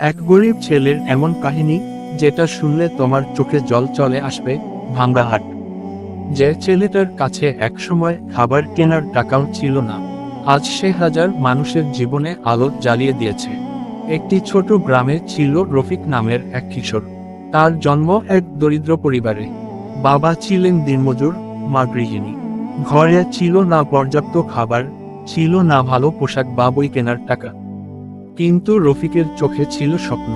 এক গরিব ছেলের এমন কাহিনী, যেটা শুনলে তোমার চোখে জল চলে আসবে ভাঙ্গা হাট যে ছেলেটার কাছে একসময় খাবার কেনার টাকাও ছিল না। আজ সে হাজার মানুষের জীবনে আলো জ্বালিয়ে দিয়েছে। একটি ছোট গ্রামে ছিল রফিক নামের এক কিশোর। তার জন্ম এক দরিদ্র পরিবারে। বাবা ছিলেন দিনমজুর, মা গৃহিণী। ঘরে ছিল না পর্যাপ্ত খাবার, ছিল না ভালো পোশাক বা বই কেনার টাকা। কিন্তু রফিকের চোখে ছিল স্বপ্ন।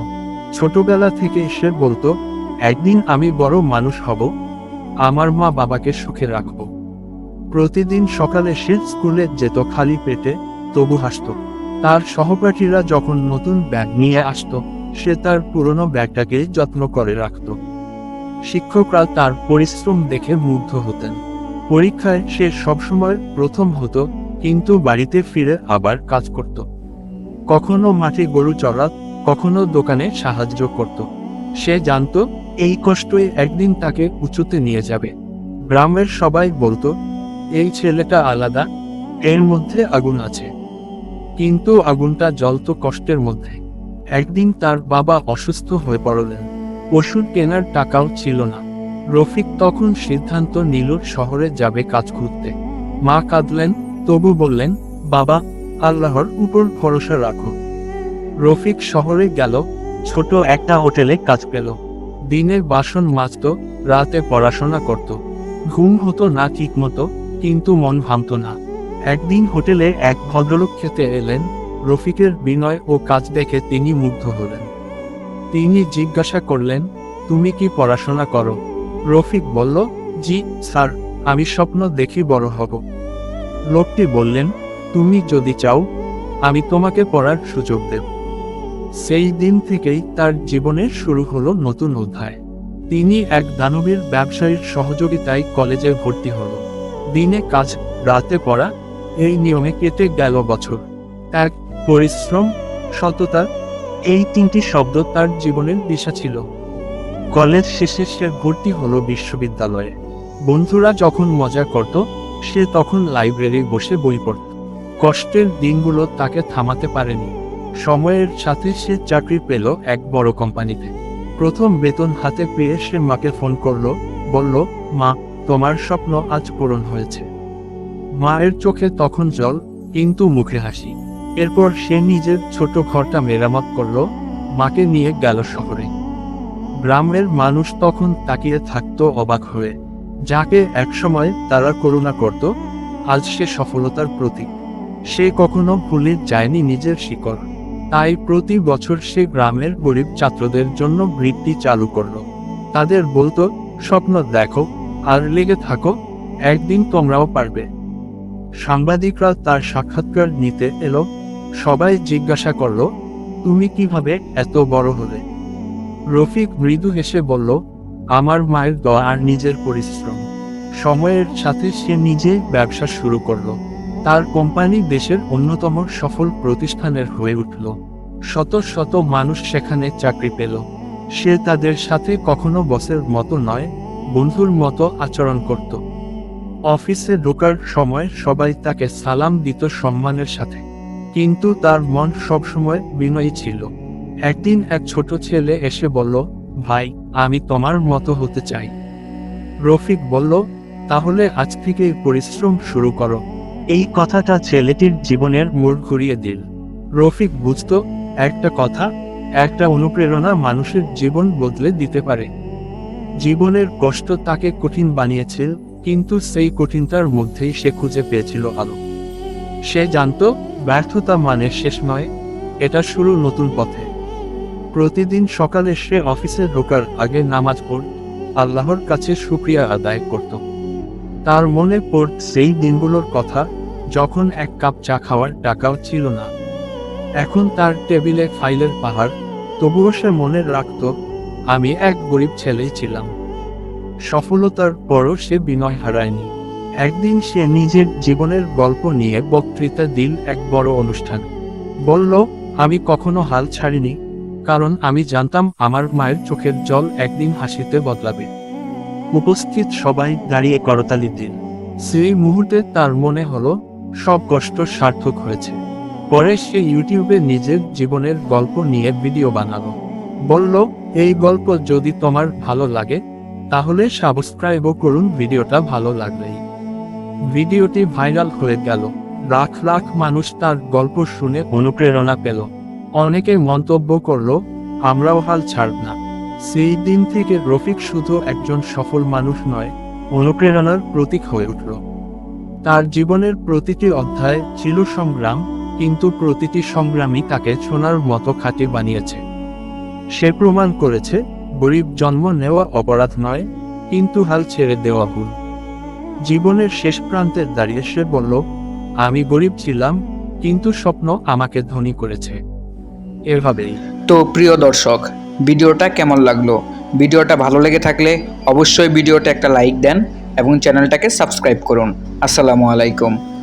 ছোটবেলা থেকে সে বলতো, একদিন আমি বড় মানুষ হব, আমার মা বাবাকে সুখে রাখব। প্রতিদিন সকালে সে স্কুলে যেত খালি পেটে, তবু হাসত। তার সহপাঠীরা যখন নতুন ব্যাগ নিয়ে আসতো, সে তার পুরনো ব্যাগটাকে যত্ন করে রাখত। শিক্ষকরা তার পরিশ্রম দেখে মুগ্ধ হতেন। পরীক্ষায় সে সবসময় প্রথম হতো, কিন্তু বাড়িতে ফিরে আবার কাজ করত। কখনো মাঠে গরু চড়াত কখনো দোকানে সাহায্য করত। সে জানতো, এই কষ্টই একদিন তাকে উঁচুতে নিয়ে যাবে। গ্রামের সবাই বলতো, এই ছেলেটা আলাদা, এর মধ্যে আগুন আছে। কিন্তু আগুনটা জ্বলতো কষ্টের মধ্যে। একদিন তার বাবা অসুস্থ হয়ে পড়লেন। ওষুধ কেনার টাকাও ছিল না। রফিক তখন সিদ্ধান্ত নিল শহরে যাবে কাজ খুঁজতে। মা কাঁদলেন, তবু বললেন, বাবা আল্লাহর উপর ভরসা রাখো। রফিক শহরে গেল, ছোট একটা হোটেলে কাজ পেল। দিনে বাসন মাজত, রাতে পড়াশোনা করত। ঘুম হতো না ঠিক মতো কিন্তু মন ভাঙত না। একদিন হোটেলে এক ভদ্রলোক খেতে এলেন। রফিকের বিনয় ও কাজ দেখে তিনি মুগ্ধ হলেন। তিনি জিজ্ঞাসা করলেন, তুমি কি পড়াশোনা করো? রফিক বলল, জি, স্যার, আমি স্বপ্ন দেখি বড় হব। লোকটি বললেন তুমি যদি চাও, আমি তোমাকে পড়ার সুযোগ দেব। সেই দিন থেকেই তার জীবনের শুরু হলো নতুন অধ্যায়। তিনি এক দানবীর ব্যবসায়ীর সহযোগিতায় কলেজে ভর্তি হলো। দিনে কাজ, রাতে পড়া, এই নিয়মে কেটে গেল বছর। ত্যাগ পরিশ্রম, সততা, এই তিনটি শব্দ তার জীবনের দিশা ছিল। কলেজ শেষে সে ভর্তি হলো বিশ্ববিদ্যালয়ে। বন্ধুরা যখন মজা করত, সে তখন লাইব্রেরি বসে বই পড়ত। কষ্টের দিনগুলো তাকে থামাতে পারেনি। সময়ের সাথে সে চাকরি পেল এক বড় কোম্পানিতে। প্রথম বেতন হাতে পেয়ে সে মাকে ফোন করল, বলল, মা, তোমার স্বপ্ন আজ পূরণ হয়েছে। মায়ের চোখে তখন জল, কিন্তু মুখে হাসি। এরপর সে নিজের ছোট ঘরটা মেরামত করল, মাকে নিয়ে গেল শহরে। গ্রামের মানুষ তখন তাকিয়ে থাকত অবাক হয়ে। যাকে একসময় তারা করুণা করত, আজ সে সফলতার প্রতীক। সে কখনো ভুলে যায়নি নিজের শিকড়। তাই প্রতি বছর সে গ্রামের গরিব ছাত্রদের জন্য বৃত্তি চালু করল। তাদের বলতো, স্বপ্ন দেখো, আর লেগে থাকো, একদিন তোমরাও পারবে। সাংবাদিকরা তার সাক্ষাৎকার নিতে এলো। সবাই জিজ্ঞাসা করল, তুমি কীভাবে এত বড় হলে? রফিক মৃদু হেসে বলল, আমার মায়ের দয়া আর নিজের পরিশ্রম। সময়ের সাথে সে নিজে ব্যবসা শুরু করল। তার কোম্পানি দেশের অন্যতম সফল প্রতিষ্ঠানের হয়ে উঠল। শত শত মানুষ সেখানে চাকরি পেল। সে তাদের সাথে কখনো বসের মতো নয়, বন্ধুর মতো আচরণ করত। অফিসে ঢোকার সময় সবাই তাকে সালাম দিত সম্মানের সাথে। কিন্তু তার মন সবসময় বিনয়ী ছিল। একদিন এক ছোট ছেলে এসে বলল, ভাই, আমি তোমার মতো হতে চাই। রফিক বলল, তাহলে আজ থেকেই পরিশ্রম শুরু করো। এই কথাটা ছেলেটির জীবনের মোড় ঘুরিয়ে দিল। রফিক বুঝত, একটা কথা, একটা অনুপ্রেরণা মানুষের জীবন বদলে দিতে পারে। জীবনের কষ্ট তাকে কঠিন বানিয়েছিল, কিন্তু সেই কঠিনতার মধ্যেই সে খুঁজে পেয়েছিল আলো সে জানত, ব্যর্থতা মানে শেষ নয়, এটা শুরু নতুন পথে। প্রতিদিন সকালে সে অফিসে ঢোকার আগে নামাজ পড় আল্লাহর কাছে শুক্রিয়া আদায় করত। তার মনে পড়ত সেই দিনগুলোর কথা, যখন এক কাপ চা খাওয়ার টাকাও ছিল না। এখন তার টেবিলে ফাইলের পাহাড়, তবুও সে মনে রাখত, আমি এক গরিব ছেলেই ছিলাম। সফলতার পরও সে বিনয় হারায়নি। একদিন সে নিজের জীবনের গল্প নিয়ে বক্তৃতা দিল এক বড় অনুষ্ঠান। বলল, আমি কখনো হাল ছাড়িনি, কারণ আমি জানতাম আমার মায়ের চোখের জল একদিন হাসিতে বদলাবে। উপস্থিত সবাই দাঁড়িয়ে করতালি দিন। সেই মুহূর্তে তার মনে হলো, সব কষ্ট সার্থক হয়েছে। পরে সে ইউটিউবে নিজের জীবনের গল্প নিয়ে ভিডিও বানালো। বলল, এই গল্প যদি তোমার ভালো লাগে, তাহলে সাবস্ক্রাইবও করুন, ভিডিওটা ভালো লাগলেই। ভিডিওটি ভাইরাল হয়ে গেল। লাখ লাখ মানুষ তার গল্প শুনে অনুপ্রেরণা পেল। অনেকে মন্তব্য করল, আমরাও হাল ছাড়ব না। সেই দিন থেকে রফিক শুধু একজন সফল মানুষ নয়, অনুপ্রেরণার প্রতীক হয়ে উঠল। তার জীবনের প্রতিটি অধ্যায় ছিল সংগ্রাম, কিন্তু প্রতিটি সংগ্রামই তাকে সোনার মতো খাঁটি বানিয়েছে। সে প্রমাণ করেছে, গরিব জন্ম নেওয়া অপরাধ নয়, কিন্তু হাল ছেড়ে দেওয়া ভুল। জীবনের শেষ প্রান্তে দাঁড়িয়ে সে বলল, আমি গরিব ছিলাম, কিন্তু স্বপ্ন আমাকে ধনী করেছে। এভাবেই। তো প্রিয় দর্শক ভিডিওটা কেমন লাগল? ভিডিওটা ভালো লেগে থাকলে অবশ্যই ভিডিওটা একটা লাইক দেন এবং চ্যানেলটাকে সাবস্ক্রাইব করুন। আসসালামু আলাইকুম।